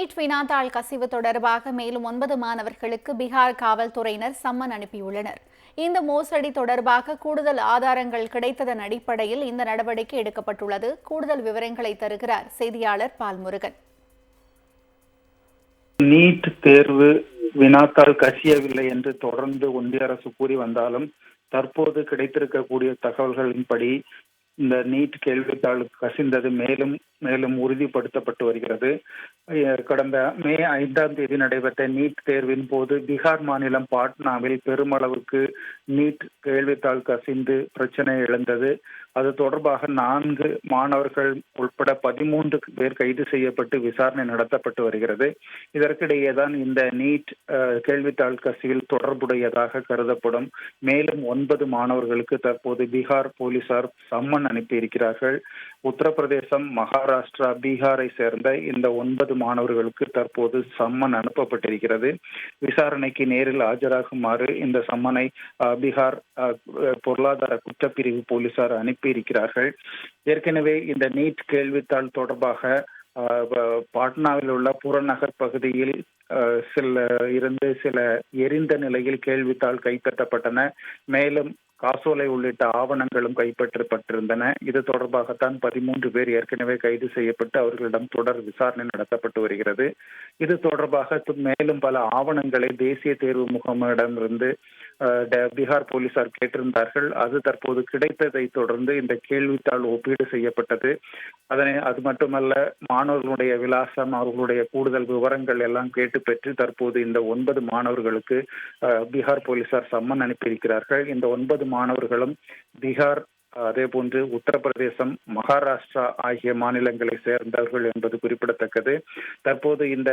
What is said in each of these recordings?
NEET வினாத்தாள் கசிவு தொடர்பாக மேலும் ஒன்பது மாணவர்களுக்கு பீகார் காவல்துறையினர் சம்மன் அனுப்பியுள்ளனர். இந்த மோசடி தொடர்பாக கூடுதல் ஆதாரங்கள் கிடைத்ததன் அடிப்படையில் இந்த நடவடிக்கை எடுக்கப்பட்டுள்ளது. கூடுதல் விவரங்களை தருகிறார் செய்தியாளர் பால்முருகன். நீட் தேர்வு வினாத்தாள் கசியவில்லை என்று தொடர்ந்து ஒன்றிய அரசு கூறி வந்தாலும் தற்போது கிடைத்திருக்கக்கூடிய தகவல்களின்படி இந்த நீட் கேள்வித்தாள் கசிந்தது மேலும் மேலும் உறுதிப்படுத்தப்பட்டு வருகிறது. கடந்த மே ஐந்தாம் தேதி நடைபெற்ற நீட் தேர்வின் போது பீகார் மாநிலம் பாட்னாவில் பெருமளவுக்கு நீட் கேள்வித்தாள் கசிந்து பிரச்சனை எழுந்தது. அது தொடர்பாக நான்கு மாணவர்கள் உட்பட பதிமூன்று பேர் கைது செய்யப்பட்டு விசாரணை நடத்தப்பட்டு வருகிறது. இதற்கிடையே தான் இந்த நீட் கேள்வித்தாள் கசிவில் தொடர்புடையதாக கருதப்படும் மேலும் ஒன்பது மாணவர்களுக்கு தற்போது பீகார் போலீசார் சம்மன் அனுப்பியிருக்கிறார்கள். உத்தரப்பிரதேசம் மகாராஷ்டிரா பீகாரை சேர்ந்த இந்த ஒன்பது மாணவர்களுக்கு தற்போது சம்மன் அனுப்பப்பட்டிருக்கிறது. விசாரணைக்கு நேரில் ஆஜராகுமாறு இந்த சம்மனை பீகார் பொருளாதார குற்றப்பிரிவு போலீசார் அனுப்பியிருக்கிறார்கள். ஏற்கனவே இந்த நீட் கேள்வித்தாள் தொடர்பாக பாட்னாவில் உள்ள புறநகர் பகுதியில் சில இருந்து சில எரிந்த நிலையில் கேள்வித்தாள் கைப்பற்றப்பட்டன. மேலும் காசோலை உள்ளிட்ட ஆவணங்களும் கைப்பற்றப்பட்டிருந்தன. இது தொடர்பாகத்தான் பதிமூன்று பேர் ஏற்கனவே கைது செய்யப்பட்டு அவர்களிடம் தொடர் விசாரணை நடத்தப்பட்டு வருகிறது. இது தொடர்பாக மேலும் பல ஆவணங்களை தேசிய தேர்வு முகமிடமிருந்து பீகார் போலீசார் கேட்டிருந்தார்கள். அது தற்போது கிடைத்ததை தொடர்ந்து இந்த கேள்வித்தாள் ஒப்பீடு செய்யப்பட்டது. அதனை அது மட்டுமல்ல மாணவர்களுடைய விலாசம் அவர்களுடைய கூடுதல் விவரங்கள் எல்லாம் கேட்டு பெற்று தற்போது இந்த ஒன்பது மாணவர்களுக்கு பீகார் போலீசார் சம்மன் அனுப்பியிருக்கிறார்கள். இந்த ஒன்பது மாணவர்களும் பீகார் அதே போன்று உத்தரப்பிரதேசம் மகாராஷ்டிரா ஆகிய மாநிலங்களை சேர்ந்தவர்கள் என்பது குறிப்பிடத்தக்கது. தற்போது இந்த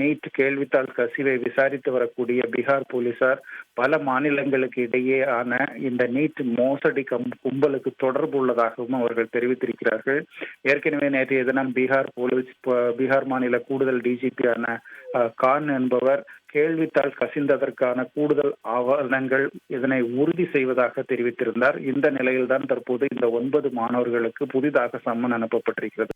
நீட் கேள்வித்தாள் கசிவை விசாரித்து வரக்கூடிய பீகார் போலீசார் பல மாநிலங்களுக்கு இடையேயான இந்த நீட் மோசடி கம் கும்பலுக்கு தொடர்பு உள்ளதாகவும் அவர்கள் தெரிவித்திருக்கிறார்கள். ஏற்கனவே நேற்றைய தினம் பீகார் போலீஸ் பீகார் மாநில கூடுதல் டிஜிபியான கான் என்பவர் கேள்வித்தாள் கசிந்ததற்கான கூடுதல் ஆவணங்கள் இதனை உறுதி செய்வதாக தெரிவித்திருந்தார். இந்த நிலையில்தான் தற்போது இந்த ஒன்பது மாணவர்களுக்கு புதிதாக சம்மன் அனுப்பப்பட்டிருக்கிறது.